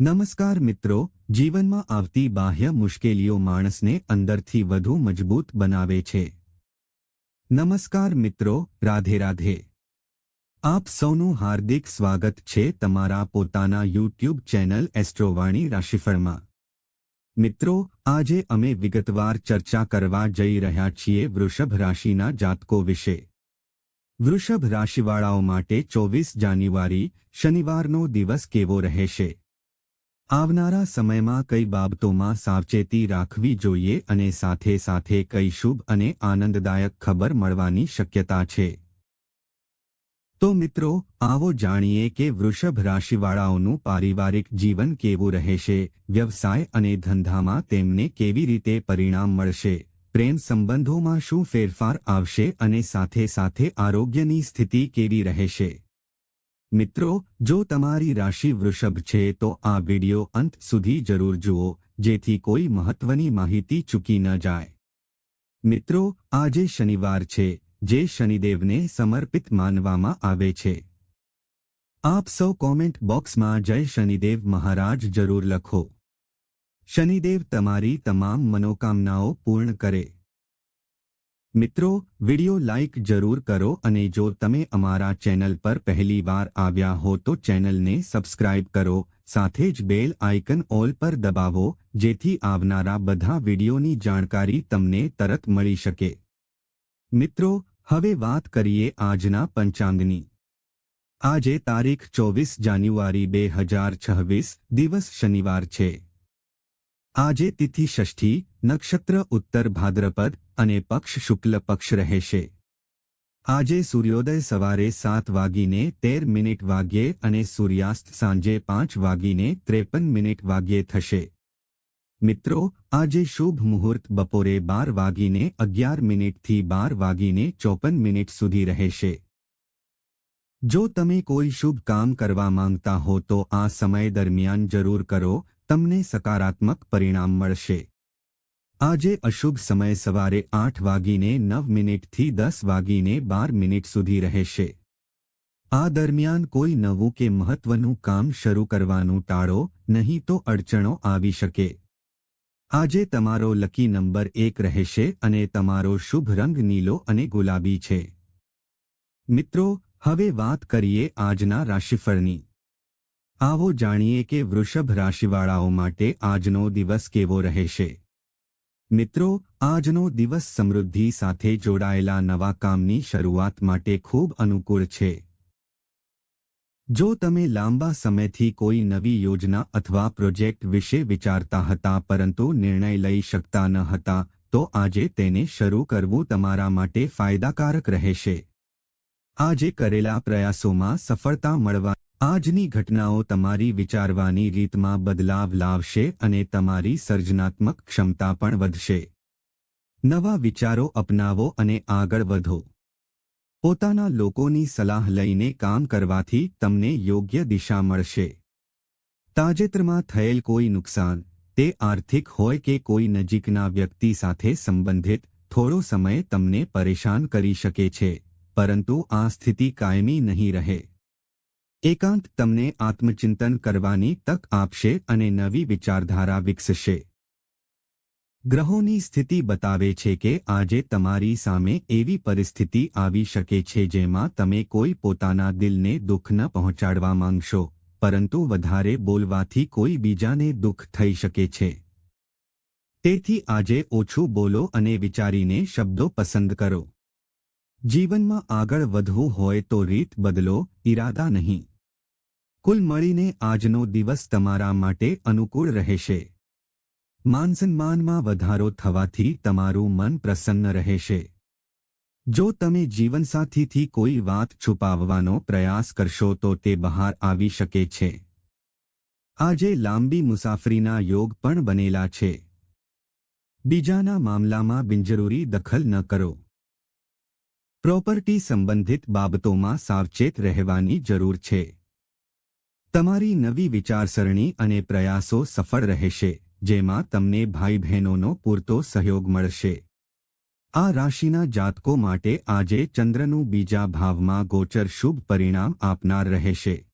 નમસ્કાર મિત્રો, જીવનમાં આવતી બાહ્ય મુશ્કેલીઓ માણસને અંદરથી વધુ મજબૂત બનાવે છે. નમસ્કાર મિત્રો, રાધે રાધે. આપ સૌનું હાર્દિક સ્વાગત છે તમારા પોતાના યુટ્યુબ ચેનલ એસ્ટ્રોવાણી રાશિફળમાં. મિત્રો, આજે અમે વિગતવાર ચર્ચા કરવા જઈ રહ્યા છીએ વૃષભ રાશિના જાતકો વિશે. વૃષભ રાશિવાળાઓ માટે ચોવીસ જાન્યુઆરી શનિવારનો દિવસ કેવો રહેશે? આવનારા સમયમાં કઈ બાબતોમાં સાવચેતી રાખવી જોઈએ અને સાથે સાથે કઈ શુભ અને આનંદદાયક ખબર મળવાની શક્યતા છે. તો મિત્રો, આવો જાણીએ કે વૃષભ રાશિવાળાઓનું પારિવારિક જીવન કેવું રહેશે, વ્યવસાય અને ધંધામાં તેમને કેવી રીતે પરિણામ મળશે, પ્રેમ સંબંધોમાં શું ફેરફાર આવશે અને સાથે સાથે આરોગ્યની સ્થિતિ કેવી રહેશે? મિત્રો, જો તમારી રાશિ વૃષભ છે, તો આ વિડિયો અંત સુધી જરૂર જુઓ, જેથી કોઈ મહત્વની માહિતી ચૂકી ન જાય. મિત્રો, આજે શનિવાર છે, જે શનિદેવને સમર્પિત માનવામાં આવે છે. આપ સૌ કોમેન્ટ બોક્સમાં જય શનિદેવ મહારાજ જરૂર લખો. શનિદેવ તમારી તમામ મનોકામનાઓ પૂર્ણ કરે. મિત્રો, વિડિયો લાઇક જરૂર કરો અને જો તમે અમારા ચેનલ પર પહેલી વાર આવ્યા હો તો ચેનલને સબસ્ક્રાઇબ કરો, સાથે જ બેલ આઇકન ઓલ પર દબાવો, જેથી આવનારા બધા વિડિયોની જાણકારી તમને તરત મળી શકે. મિત્રો, હવે વાત કરીએ આજના પંચાંગની. આજે તારીખ ચોવીસ જાન્યુઆરી બે હજાર છવ્વીસ, દિવસ શનિવાર છે. આજે તિથિ ષષ્ઠી, નક્ષત્ર ઉત્તર ભાદ્રપદ અને પક્ષ શુક્લ પક્ષ રહેશે. આજે સૂર્યોદય સવારે સાત વાગીને તેર મિનિટ વાગ્યે અને સૂર્યાસ્ત સાંજે પાંચ વાગીને ત્રેપન મિનિટ વાગ્યે થશે. મિત્રો, આજે શુભ મુહૂર્ત બપોરે બાર વાગીને અગિયાર મિનિટથી બાર વાગીને ચોપન મિનિટ સુધી રહેશે. જો તમે કોઈ શુભ કામ કરવા માંગતા હો તો આ સમય દરમિયાન જરૂર કરો તમને સકારાત્મક પરિણામ મળશે. આજે અશુભ સમય સવારે આઠ વાગીને નવ મિનિટથી દસ વાગીને બાર મિનિટ સુધી રહેશે. આ દરમિયાન કોઈ નવું કે મહત્વનું કામ શરૂ કરવાનું ટાળો, નહીં તો અડચણો આવી શકે. આજે તમારો લકી નંબર એક રહેશે અને તમારો શુભ રંગ નીલો અને ગુલાબી છે. મિત્રો, હવે વાત કરીએ આજના રાશિફળની. આવો જાણીએ કે વૃષભ રાશિવાળાઓ માટે આજનો દિવસ કેવો રહેશે. મિત્રો, આજનો દિવસ સમૃદ્ધિ સાથે જોડાયેલા નવા કામની શરૂઆત માટે ખૂબ અનુકૂળ છે. જો તમે લાંબા સમયથી કોઈ નવી યોજના અથવા પ્રોજેક્ટ વિશે વિચારતા હતા પરંતુ નિર્ણય લઈ શકતા ન હતા, તો આજે તેને શરૂ કરવું તમારા માટે ફાયદાકારક રહેશે. આજે કરેલા પ્રયાસોમાં સફળતા મળવા આજની ઘટનાઓ તમારી વિચારવાની રીતમાં બદલાવ લાવશે અને તમારી સર્જનાત્મક ક્ષમતા પણ વધશે. નવા વિચારો અપનાવો અને આગળ વધો. પોતાના લોકોની સલાહ લઈને કામ કરવાથી તમને યોગ્ય દિશા મળશે. તાજેતરમાં થયેલ કોઈ નુકસાન, તે આર્થિક હોય કે કોઈ નજીકના વ્યક્તિ સાથે સંબંધિત, થોડો સમય તમને પરેશાન કરી શકે છે, પરંતુ આ સ્થિતિ કાયમી નહીં રહે. એકાંત તમને આત્મચિંતન કરવાની તક આપશે અને નવી વિચારધારા વિકસશે. ગ્રહોની સ્થિતિ બતાવે છે કે આજે તમારી સામે એવી પરિસ્થિતિ આવી શકે છે જેમાં તમે કોઈ પોતાના દિલને દુઃખ ન પહોંચાડવા માંગશો, પરંતુ વધારે બોલવાથી કોઈ બીજાને દુઃખ થઈ શકે છે. તેથી આજે ઓછું બોલો અને વિચારીને શબ્દો પસંદ કરો. જીવનમાં આગળ વધવું હોય તો રીત બદલો, ઈરાદા નહીં. કુલ મળીને આજનો દિવસ તમારા માટે અનુકૂળ રહેશે. માનસન્માનમાં વધારો થવાથી તમારું મન પ્રસન્ન રહેશે. જો તમે જીવનસાથીથી કોઈ વાત છુપાવવાનો પ્રયાસ કરશો તો તે બહાર આવી શકે છે. આજે લાંબી મુસાફરીના યોગ પણ બનેલા છે. બીજાના મામલામાં બિનજરૂરી દખલ ન કરો. પ્રોપર્ટી સંબંધિત બાબતોમાં સાવચેત રહેવાની જરૂર છે. તમારી નવી વિચારસરણી અને પ્રયાસો સફળ રહેશે, જેમાં તમને ભાઈ બહેનોનો પૂરતો સહયોગ મળશે. આ રાશિના જાતકો માટે આજે ચંદ્રનું બીજા ભાવમાં ગોચર શુભ પરિણામ આપનાર રહેશે.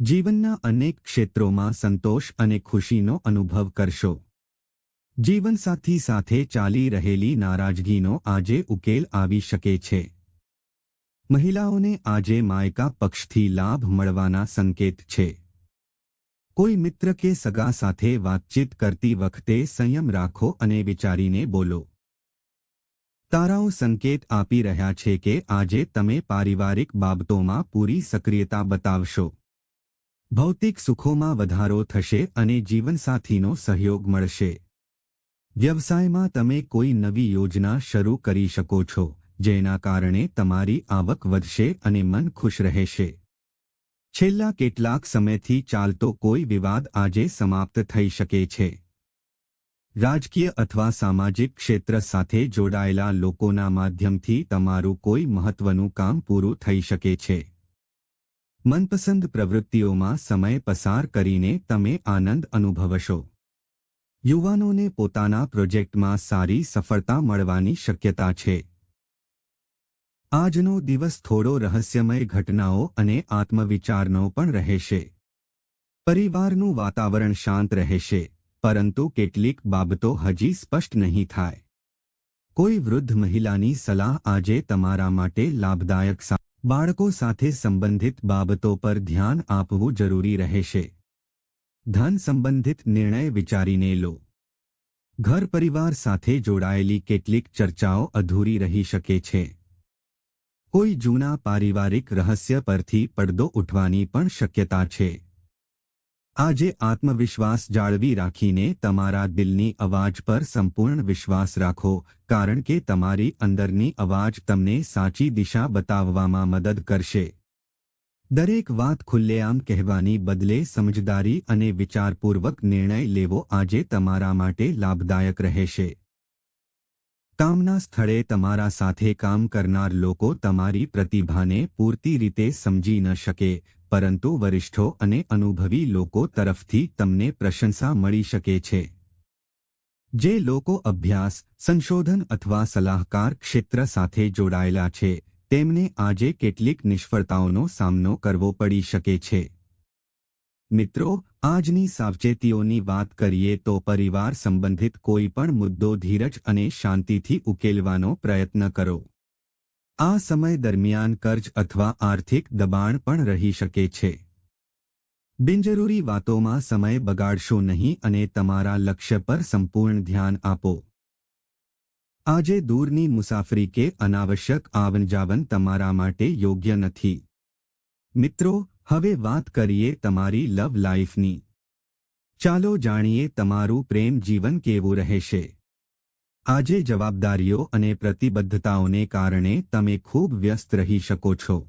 જીવનના અનેક ક્ષેત્રોમાં સંતોષ અને ખુશીનો અનુભવ કરશો. જીવનસાથી સાથે ચાલી રહેલી નારાજગીનો આજે ઉકેલ આવી શકે છે. મહિલાઓને આજે માયકા પક્ષથી લાભ મળવાના સંકેત છે. કોઈ મિત્ર કે સગા સાથે વાતચીત કરતી વખતે સંયમ રાખો અને વિચારીને બોલો. તારાઓ સંકેત આપી રહ્યા છે કે આજે તમે પારિવારિક બાબતોમાં પૂરી સક્રિયતા બતાવશો. ભૌતિક સુખોમાં વધારો થશે અને જીવનસાથીનો સહયોગ મળશે. વ્યવસાયમાં તમે કોઈ નવી યોજના શરૂ કરી શકો છો. જેના કારણે તમારી આવક વધશે અને મન ખુશ રહેશે. છેલ્લા કેટલાક સમયથી ચાલતો કોઈ વિવાદ આજે સમાપ્ત થઈ શકે છે. રાજકીય અથવા સામાજિક ક્ષેત્ર સાથે જોડાયેલા લોકોના માધ્યમથી તમારું કોઈ મહત્વનું કામ પૂરું થઈ શકે છે. મનપસંદ પ્રવૃત્તિઓમાં સમય પસાર કરીને તમે આનંદ અનુભવશો. યુવાનોને પોતાના પ્રોજેક્ટમાં સારી સફળતા મળવાની શક્યતા છે. આજનો દિવસ થોડો રહસ્યમય ઘટનાઓ અને આત્મવિચારનો પણ રહેશે. પરિવારનું વાતાવરણ શાંત રહેશે, પરંતુ કેટલીક બાબતો હજી સ્પષ્ટ નહીં થાય. કોઈ વૃદ્ધ મહિલાની સલાહ આજે તમારા માટે લાભદાયક બાળકો સાથે સંબંધિત બાબતો પર ધ્યાન આપવું જરૂરી રહેશે. ધન સંબંધિત નિર્ણય વિચારીને લો. ઘર પરિવાર સાથે જોડાયેલી કેટલીક ચર્ચાઓ અધૂરી રહી શકે છે. કોઈ જૂના પારિવારિક રહસ્ય પરથી પડદો ઉઠવાની પણ શક્યતા છે. આજે આત્મવિશ્વાસ જાળવી રાખીને તમારા દિલની અવાજ પર સંપૂર્ણ વિશ્વાસ રાખો, કારણ કે તમારી અંદરની અવાજ તમને સાચી દિશા બતાવવામાં મદદ કરશે. દરેક વાત ખુલ્લેઆમ કહેવાની બદલે સમજદારી અને વિચારપૂર્વક નિર્ણય લેવો આજે તમારા માટે લાભદાયક રહેશે. કામના સ્થળે તમારા સાથે કામ કરનાર લોકો તમારી પ્રતિભાને પૂરતી રીતે સમજી ન શકે, પરંતુ વરિષ્ઠો અને અનુભવી લોકો તરફથી તમને પ્રશંસા મળી શકે છે. જે લોકો અભ્યાસ, સંશોધન અથવા સલાહકાર ક્ષેત્ર સાથે જોડાયેલા છે, તેમને આજે કેટલીક નિષ્ફળતાઓનો સામનો કરવો પડી શકે છે. મિત્રો આજની સાવચેતીઓની વાત કરીએ તો પરિવાર સંબંધિત કોઈ પણ મુદ્દો ધીરજ અને શાંતિથી ઉકેલવાનો પ્રયત્ન કરો. આ સમય દરમિયાન કર્જ અથવા આર્થિક દબાણ પણ રહી શકે છે. બિનજરૂરી વાતોમાં સમય બગાડશો નહીં અને તમારા લક્ષ્ય પર સંપૂર્ણ ધ્યાન આપો. આજે દૂરની મુસાફરી કે અનાવશ્યક આવનજાવન તમારા માટે યોગ્ય નથી. મિત્રો હવે વાત કરીએ તમારી લવ લાઈફની. ચાલો જાણીએ તમારું પ્રેમ જીવન કેવું રહેશે. આજે જવાબદારીઓ અને પ્રતિબદ્ધતાઓને કારણે તમે ખૂબ વ્યસ્ત રહી શકો છો.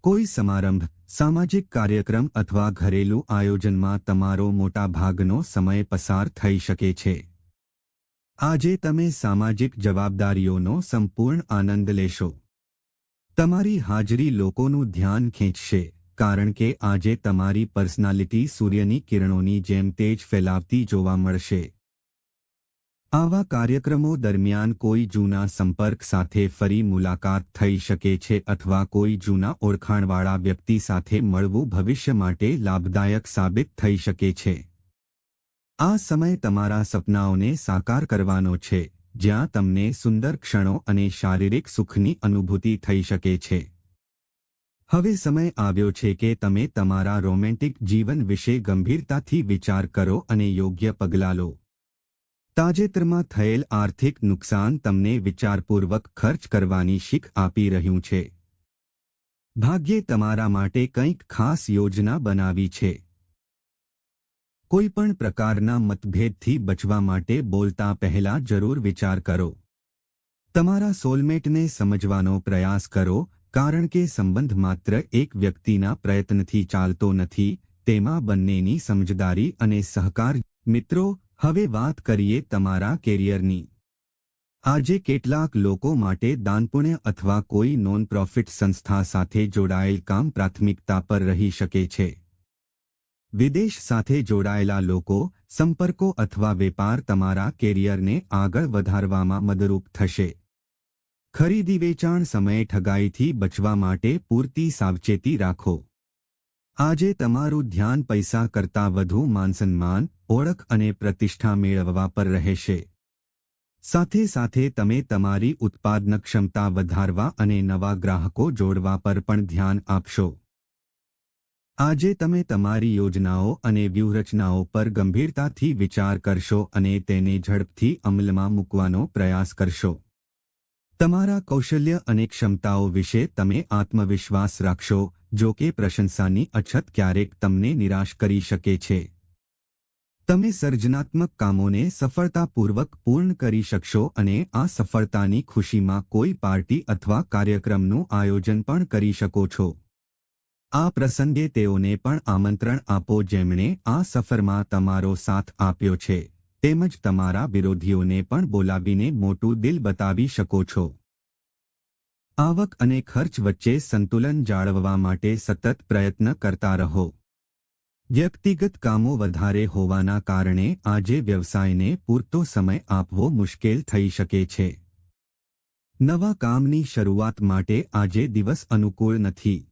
કોઈ સમારંભ, સામાજિક કાર્યક્રમ અથવા ઘરેલું આયોજનમાં તમારો મોટા ભાગનો સમય પસાર થઈ શકે છે. આજે તમે સામાજિક જવાબદારીઓનો સંપૂર્ણ આનંદ લેશો. તમારી હાજરી લોકોનું ધ્યાન ખેંચશે. કારણ કે આજે તમારી પર્સનાલિટી સૂર્યની કિરણોની જેમ તેજ ફેલાવતી જોવા મળશે. આવા કાર્યક્રમો દરમિયાન કોઈ જૂના સંપર્ક સાથે ફરી મુલાકાત થઈ શકે છે અથવા કોઈ જૂના ઓળખાણવાળા વ્યક્તિ સાથે મળવું ભવિષ્ય માટે લાભદાયક સાબિત થઈ શકે છે. આ સમય તમારા સપનાઓને સાકાર કરવાનો છે, જ્યાં તમને સુંદર ક્ષણો અને શારીરિક સુખની અનુભૂતિ થઈ શકે છે. હવે સમય આવ્યો છે કે તમે તમારા રોમેન્ટિક જીવન વિશે ગંભીરતાથી વિચાર કરો અને યોગ્ય પગલાં લો. તાજેતરમાં થયેલ આર્થિક નુકસાન તમને વિચારપૂર્વક ખર્ચ કરવાની શીખ આપી રહ્યું છે. ભાગ્યે તમારા માટે કંઈક ખાસ યોજના બનાવી છે. કોઈ પણ પ્રકારના મતભેદથી બચવા માટે બોલતા પહેલા જરૂર વિચાર કરો. તમારા સોલમેટને સમજવાનો પ્રયાસ કરો કારણ કે સંબંધ માત્ર એક વ્યક્તિના પ્રયત્નથી ચાલતો નથી, તેમાં બંનેની સમજદારી અને સહકાર. મિત્રો, હવે વાત કરીએ તમારા કેરિયરની. આજે કેટલાક લોકો માટે દાનપુણ્ય અથવા કોઈ નોન પ્રોફિટ સંસ્થા સાથે જોડાયેલ કામ પ્રાથમિકતા પર રહી શકે છે. વિદેશ સાથે જોડાયેલા લોકો, સંપર્કો અથવા વેપાર તમારા કેરિયરને આગળ વધારવામાં મદરૂપ થશે. ખરીદી વેચાણ સમયે ઠગાઈથી બચવા માટે પૂરતી સાવચેતી રાખો. આજે તમારું ધ્યાન પૈસા કરતાં વધુ માનસન્માન, ઓળખ અને પ્રતિષ્ઠા મેળવવા પર રહેશે. સાથે સાથે તમે તમારી ઉત્પાદન ક્ષમતા વધારવા અને નવા ગ્રાહકો જોડવા પર પણ ધ્યાન આપશો. આજે તમે તમારી યોજનાઓ અને વ્યૂહરચનાઓ પર ગંભીરતાથી વિચાર કરશો અને તેને ઝડપથી અમલમાં મૂકવાનો પ્રયાસ કરશો. તમારા કૌશલ્ય અને ક્ષમતાઓ વિશે તમે આત્મવિશ્વાસ રાખશો, જો કે પ્રશંસાની અછત ક્યારેક તમને નિરાશ કરી શકે છે. તમે સર્જનાત્મક કામોને સફળતાપૂર્વક પૂર્ણ કરી શકશો અને આ સફળતાની ખુશીમાં કોઈ પાર્ટી અથવા કાર્યક્રમનું આયોજન પણ કરી શકો છો. આ પ્રસંગે તેઓને પણ આમંત્રણ આપો જેમણે આ સફરમાં તમારો સાથ આપ્યો છે. તેમજ તમારા વિરોધીઓને પણ બોલાવીને મોટું દિલ બતાવી શકો છો. આવક અને ખર્ચ વચ્ચે સંતુલન જાળવવા માટે સતત પ્રયત્ન કરતા રહો. વ્યક્તિગત કામો વધારે હોવાના કારણે આજે વ્યવસાયને પૂરતો સમય આપવો મુશ્કેલ થઈ શકે છે. નવા કામની શરૂઆત માટે આજે દિવસ અનુકૂળ નથી.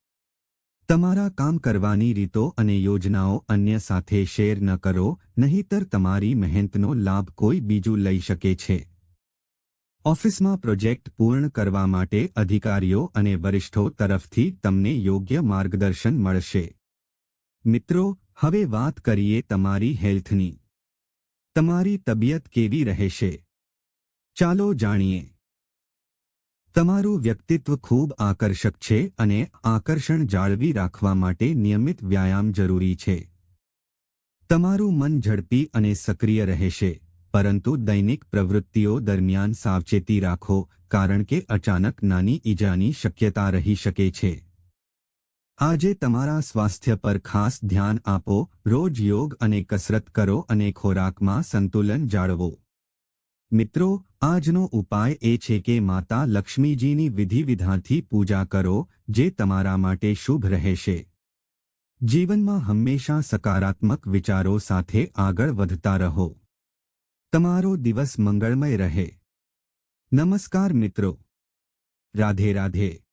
તમારા કામ કરવાની રીતો અને યોજનાઓ અન્ય સાથે શેર ન કરો, નહીંતર તમારી મહેનતનો લાભ કોઈ બીજું લઈ શકે છે. ઓફિસમાં પ્રોજેક્ટ પૂર્ણ કરવા માટે અધિકારીઓ અને વરિષ્ઠો તરફથી તમને યોગ્ય માર્ગદર્શન મળશે. મિત્રો, હવે વાત કરીએ તમારી હેલ્થની. તમારી તબિયત કેવી રહેશે? ચાલો જાણીએ. તમારું વ્યક્તિત્વ ખૂબ આકર્ષક છે અને આકર્ષણ જાળવી રાખવા માટે નિયમિત વ્યાયામ જરૂરી છે. તમારું મન ઝડપી અને સક્રિય રહેશે, પરંતુ દૈનિક પ્રવૃત્તિઓ દરમિયાન સાવચેતી રાખો, કારણ કે અચાનક નાની ઈજાની શક્યતા રહી શકે છે. આજે તમારા સ્વાસ્થ્ય પર ખાસ ધ્યાન આપો, રોજ યોગ અને કસરત કરો અને ખોરાકમાં સંતુલન જાળવો. મિત્રો, આજનો ઉપાય એ છે કે માતા લક્ષ્મીજીની વિધિ વિધાનથી પૂજા કરો, જે તમારા માટે શુભ રહેશે. જીવનમાં હંમેશા સકારાત્મક વિચારો સાથે આગળ વધતા રહો. તમારો દિવસ મંગળમય રહે. નમસ્કાર મિત્રો. રાધે રાધે.